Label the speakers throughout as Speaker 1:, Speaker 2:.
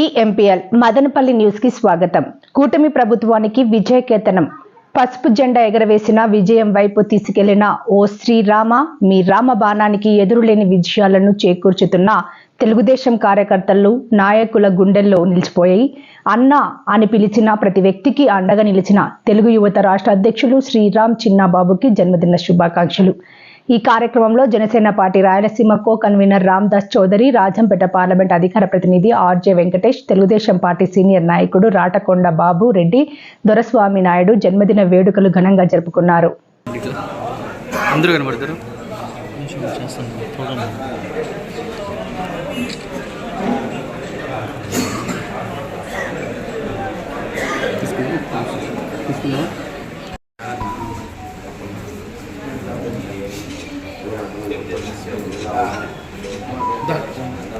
Speaker 1: DMPL Madanapalle న్యూస్కి స్వాగతం. కూటమి ప్రభుత్వానికి విజయకేతనం. పసుపు జెండా ఎగరవేసిన విజయం వైపు తీసుకెళ్ళిన ఓ శ్రీరామ మీ రామ బాణానికి ఎదురులేని విజయాలను చేకూర్చుతున్న తెలుగుదేశం కార్యకర్తలు నాయకుల గుండెల్లో నిలిచిపోయాయి. అన్న అని పిలిచిన ప్రతి వ్యక్తికి అండగా నిలిచిన తెలుగు యువత రాష్ట్ర అధ్యక్షులు శ్రీరామ్ చిన్నాబాబుకి జన్మదిన శుభాకాంక్షలు. ఈ కార్యక్రమంలో Janasena party Rayalaseema co convener Ramdas Chowdary Rajampet parliament అధికార ప్రతినిధి RJ Venkatesh Telugudesam party senior నాయకుడు రాటకొండ బాబు రెడ్డి దొరస్వామి నాయుడు జన్మదిన వేడుకలు ఘనంగా జరుపుకున్నారు.
Speaker 2: అందరూ కనబడతారు?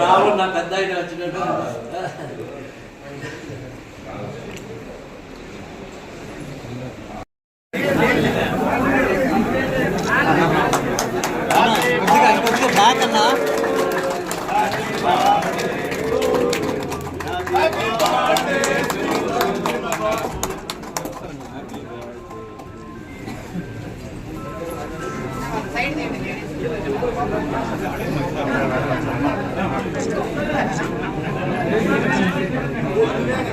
Speaker 3: రావు నా పెద్ద వచ్చినట్టు.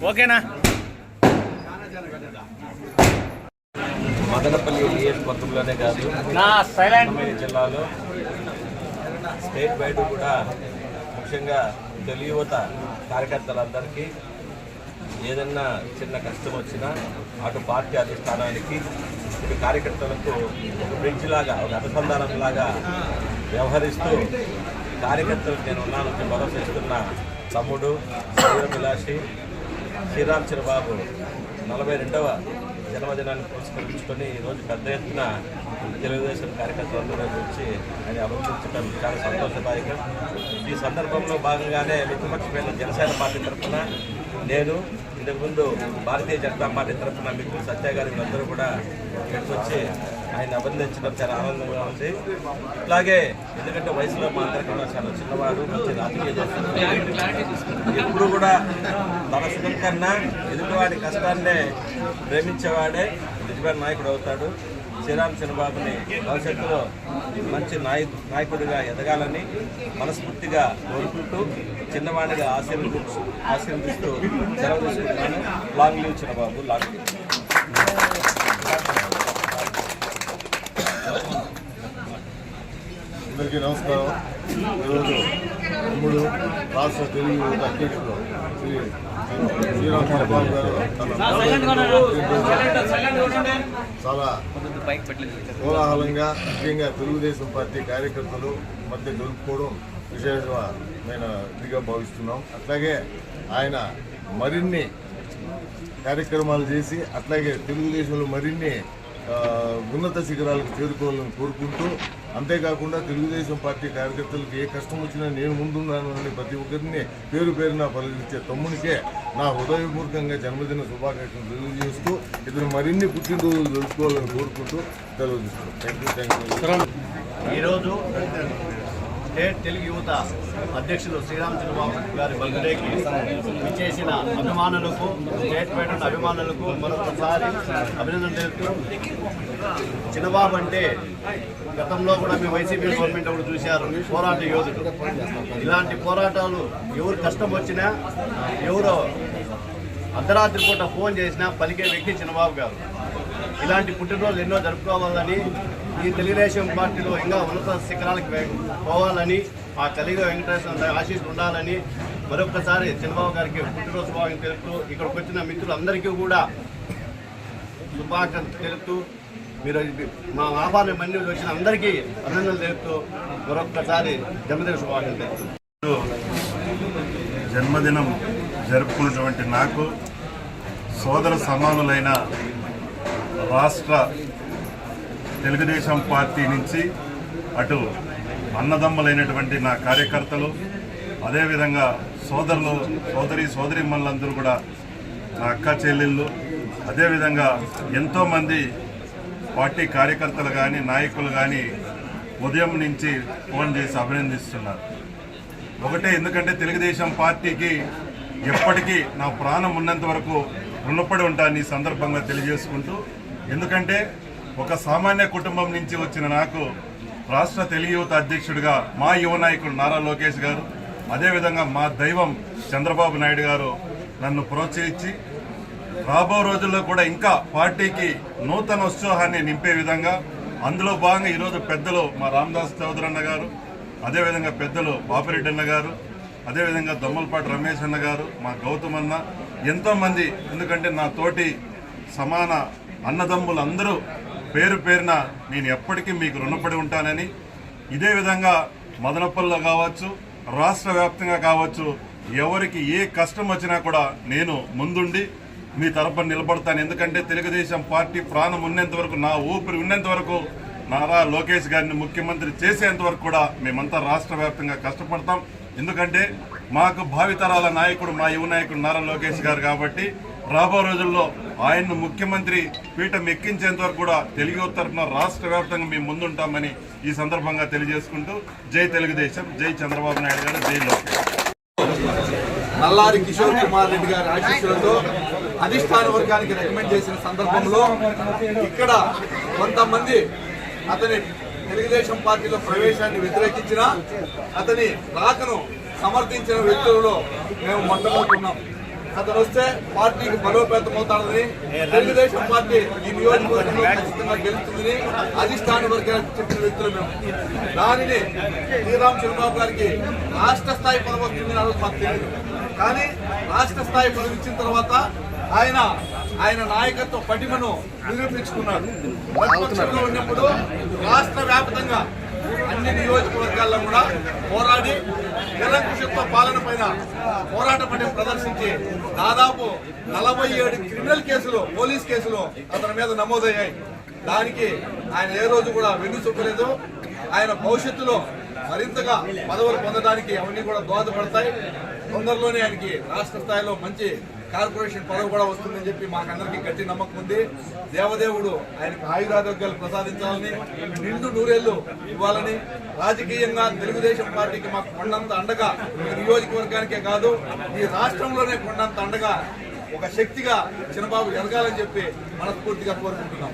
Speaker 2: ఓకేనా?
Speaker 4: మదనపల్లి నియోజకవర్గంలోనే కాదు
Speaker 2: నా సైలెంట్.
Speaker 4: అన్నమయ్య జిల్లాలో స్టేట్ వైడ్ కూడా ముఖ్యంగా తెలుగు యువత కార్యకర్తలందరికీ ఏదన్నా చిన్న కష్టం వచ్చినా అటు పార్టీ అధిష్టానానికి ఇటు కార్యకర్తలకు ఒక బ్రిడ్జ్ లాగా ఒక అనుసంధానం లాగా వ్యవహరిస్తూ కార్యకర్తలకు నేను ఉన్నానని భరోసా ఇస్తున్న తమ్ముడు శ్రీరామిలాషి శ్రీరామ్ చిరబాబు నలభై రెండవ జన్మదినాన్ని పురస్కరించుకొని ఈరోజు పెద్ద ఎత్తున తెలుగుదేశం కార్యకర్తలందరూ వచ్చి ఆయన అభినందించడం చాలా సంతోషదాయకం. ఈ సందర్భంలో భాగంగానే మిత్రపక్షమైన జనసేన పార్టీ తరఫున నేను ఇంతకుముందు భారతీయ జనతా పార్టీ తరఫున మిత్రులు సత్య గారి వీళ్ళందరూ కూడా ఇక్కడికి వచ్చి ఆయన అభినందించడం చాలా ఆనందంగా ఉంది. ఇట్లాగే ఎందుకంటే వయసులో మా అందరికన్నా చాలా చిన్నవాడు మంచి రాజకీయ చేస్తున్నారు ఎప్పుడు కూడా తన సుఖం కన్నా ఎదుటివాడి కష్టాన్నే ప్రేమించేవాడే. నిజమైన నాయకుడు అవుతాడు. శ్రీరామ్ చంద్రబాబుని భవిష్యత్తులో మంచి నాయ నాయకుడిగా ఎదగాలని మనస్ఫూర్తిగా కోరుకుంటూ చిన్నవాడిగా ఆశీర్వదిస్తూ ఆశీర్వదిస్తూ సెలవు తీసుకుంటున్నాను. Long live Chandrababu long live.
Speaker 5: అందరికీ నమస్కారం. ఈరోజు తమ్ముడు రాష్ట్ర తెలుగు అధ్యక్షుడు శ్రీ శ్రీరామ్ చంద్రబాబు గారు తన చాలా కోలాహలంగా ముఖ్యంగా తెలుగుదేశం పార్టీ కార్యకర్తలు మధ్య జరుపుకోవడం విశేషమైన ఇదిగా భావిస్తున్నాం. అట్లాగే ఆయన మరిన్ని కార్యక్రమాలు చేసి అట్లాగే తెలుగుదేశంలో మరిన్ని ఉన్నత శిఖరాలకు చేరుకోవాలని కోరుకుంటూ అంతేకాకుండా తెలుగుదేశం పార్టీ కార్యకర్తలకు ఏ కష్టం వచ్చినా నేను ముందున్నాను అని ప్రతి ఒక్కరిని పేరు పేరున పలకరించే తమ్మునికే నా హృదయపూర్వకంగా జన్మదిన శుభాకాంక్షలు తెలియజేస్తూ ఇతను మరిన్ని పుట్టినరోజులు జరుపుకోవాలని కోరుకుంటూ తెలియజేస్తున్నాను థ్యాంక్ యూ థ్యాంక్ యూ
Speaker 6: ఈరోజు స్టేట్ తెలుగు యువత అధ్యక్షులు శ్రీరామ్ చంద్రబాబు గారి బర్త్డేకి విచ్చేసిన అభిమానులకు స్టేట్ పైన ఉన్న అభిమానులకు మరొకసారి అభినందన తెలుపుతూ చిన్నబాబు అంటే గతంలో కూడా మేము వైసీపీ గవర్నమెంట్ అప్పుడు చూశారు పోరాట యోధుడు. ఇలాంటి పోరాటాలు ఎవరు కష్టం వచ్చినా ఎవరో అర్ధరాత్రి పూట ఫోన్ చేసినా పలికే వ్యక్తి చిన్నబాబు గారు. ఇలాంటి పుట్టినరోజులు ఎన్నో జరుపుకోవాలని ఈ తెలుగుదేశం పార్టీలో ఇంకా ఉన్నత శిఖరాలకు పోవాలని ఆ కలిగి వెంకటేశ్వర ఆశీస్సు ఉండాలని మరొకసారి చంద్రబాబు గారికి పుట్టినరోజు శుభాకాంక్షలు తెలుపుతూ ఇక్కడికి వచ్చిన మిత్రులందరికీ కూడా శుభాకాంక్షలు తెలుపుతూ మీరు మా ఆహ్వానం మన్యులు వచ్చిన అందరికీ అభినందనలు తెలుపుతూ మరొకసారి జన్మదిన శుభాకాంక్షలు తెలుపుతూ.
Speaker 7: జన్మదినం జరుపుకున్నటువంటి నాకు సోదర సమానులైన రాష్ట్ర తెలుగుదేశం పార్టీ నుంచి అటు అన్నదమ్ములైనటువంటి నా కార్యకర్తలు అదేవిధంగా సోదరులు సోదరి సోదరిమ్మలందరూ కూడా నా అక్క చెల్లెళ్ళు అదేవిధంగా ఎంతోమంది పార్టీ కార్యకర్తలు కానీ నాయకులు కానీ ఉదయం నుంచి ఫోన్ చేసి అభినందిస్తున్నారు. ఒకటే ఎందుకంటే తెలుగుదేశం పార్టీకి ఎప్పటికీ నా ప్రాణం ఉన్నంత వరకు రుణపడి ఉంటాను ఈ సందర్భంగా తెలియజేసుకుంటూ ఎందుకంటే ఒక సామాన్య కుటుంబం నుంచి వచ్చిన నాకు రాష్ట్ర తెలుగు యువత అధ్యక్షుడిగా మా యువ నాయకుడు నారా లోకేష్ గారు అదేవిధంగా మా దైవం చంద్రబాబు నాయుడు గారు నన్ను ప్రోత్సహించి రాబో రోజుల్లో కూడా ఇంకా పార్టీకి నూతన ఉత్సాహాన్ని నింపే విధంగా అందులో భాగంగా ఈరోజు పెద్దలు మా రామదాస్ చౌదరి అన్న గారు అదేవిధంగా పెద్దలు బాపిరెడ్డి అన్న గారు అదేవిధంగా దొమ్మలపాటి రమేష్ అన్న గారు మా గౌతమ్ అన్న ఎంతోమంది. ఎందుకంటే నా తోటి సమాన అన్నదమ్ములందరూ పేరు పేరున నేను ఎప్పటికీ మీకు రుణపడి ఉంటానని. ఇదే విధంగా మదనపల్లిలో కావచ్చు రాష్ట్ర వ్యాప్తంగా కావచ్చు ఎవరికి ఏ కష్టం వచ్చినా కూడా నేను ముందుండి మీ తరపున నిలబడతాను. ఎందుకంటే తెలుగుదేశం పార్టీ ప్రాణం ఉన్నంత వరకు నా ఊపిరి ఉన్నంత వరకు నారా లోకేష్ గారిని ముఖ్యమంత్రి చేసేంత వరకు కూడా మేమంతా రాష్ట్ర వ్యాప్తంగా కష్టపడతాం. ఎందుకంటే మాకు భావితరాల నాయకుడు మా యువ నాయకుడు నారా లోకేష్ గారు కాబట్టి రాబో రోజుల్లో ఆయన్ను ముఖ్యమంత్రి పీఠం ఎక్కించేంత వరకు కూడా తెలుగు తరఫున రాష్ట్ర వ్యాప్తంగా మేము ముందుంటామని ఈ సందర్భంగా తెలియజేసుకుంటూ జై తెలుగుదేశం జై చంద్రబాబు నాయుడు గారు జై లోకేష్.
Speaker 8: నల్లారి కిషోర్ కుమార్ రెడ్డి గారి ఆశీస్సులతో అధిష్టాన వర్గానికి రికమెండ్ చేసిన సందర్భంలో ఇక్కడ కొంతమంది అతని తెలుగుదేశం పార్టీలో ప్రవేశాన్ని వ్యతిరేకించిన అతని రాకను సమర్థించిన వ్యక్తులలో మేము మొట్టమొదటిన్నాం అతను వస్తే పార్టీకి బలోపేతం అవుతాడని తెలుగుదేశం పార్టీ ఈ నియోజకవర్గంలో ఖచ్చితంగా గెలుస్తుందని అధిష్టాన వర్గానికి చెప్పిన వ్యక్తులు మేము. దానిని శ్రీరామ్ చంద్రబాబు గారికి రాష్ట్ర స్థాయి పదవి వస్తుందని అడుగు మాకు తెలియదు. కానీ రాష్ట్ర స్థాయి పదవి ఇచ్చిన తర్వాత ఆయన ఆయన నాయకత్వ పటిమను నిరూపించుకున్నాడు. ఉన్నప్పుడు రాష్ట్ర వ్యాప్తంగా అన్ని నియోజకవర్గాల్లో కూడా పోరాడి నిరంకుశత్వ పాలన పైన పోరాట పటిమ ప్రదర్శించి దాదాపు నలభై ఏడు క్రిమినల్ కేసులు పోలీస్ కేసులు అతని మీద నమోదయ్యాయి. దానికి ఆయన ఏ రోజు కూడా వెన్ను చూపలేదు ఆయన భవిష్యత్తులో మరింతగా పదవులు పొందడానికి అవన్నీ కూడా దోహదపడతాయి. తొందరలోనే ఆయనకి రాష్ట్ర స్థాయిలో మంచి కార్పొరేషన్ పదవి కూడా వస్తుందని చెప్పి మాకందరికీ గట్టి నమ్మకం ఉంది. దేవదేవుడు ఆయనకు ఆయురారోగ్యాలు ప్రసాదించాలని నిండు నూరేళ్ళు ఇవ్వాలని రాజకీయంగా తెలుగుదేశం పార్టీకి మాకు కొండంత అండగా ఈ నియోజకవర్గానికే కాదు ఈ రాష్ట్రంలోనే కొండంత అండగా ఒక శక్తిగా చిన్నబాబు ఎదగాలని చెప్పి మనస్ఫూర్తిగా కోరుకుంటున్నాం.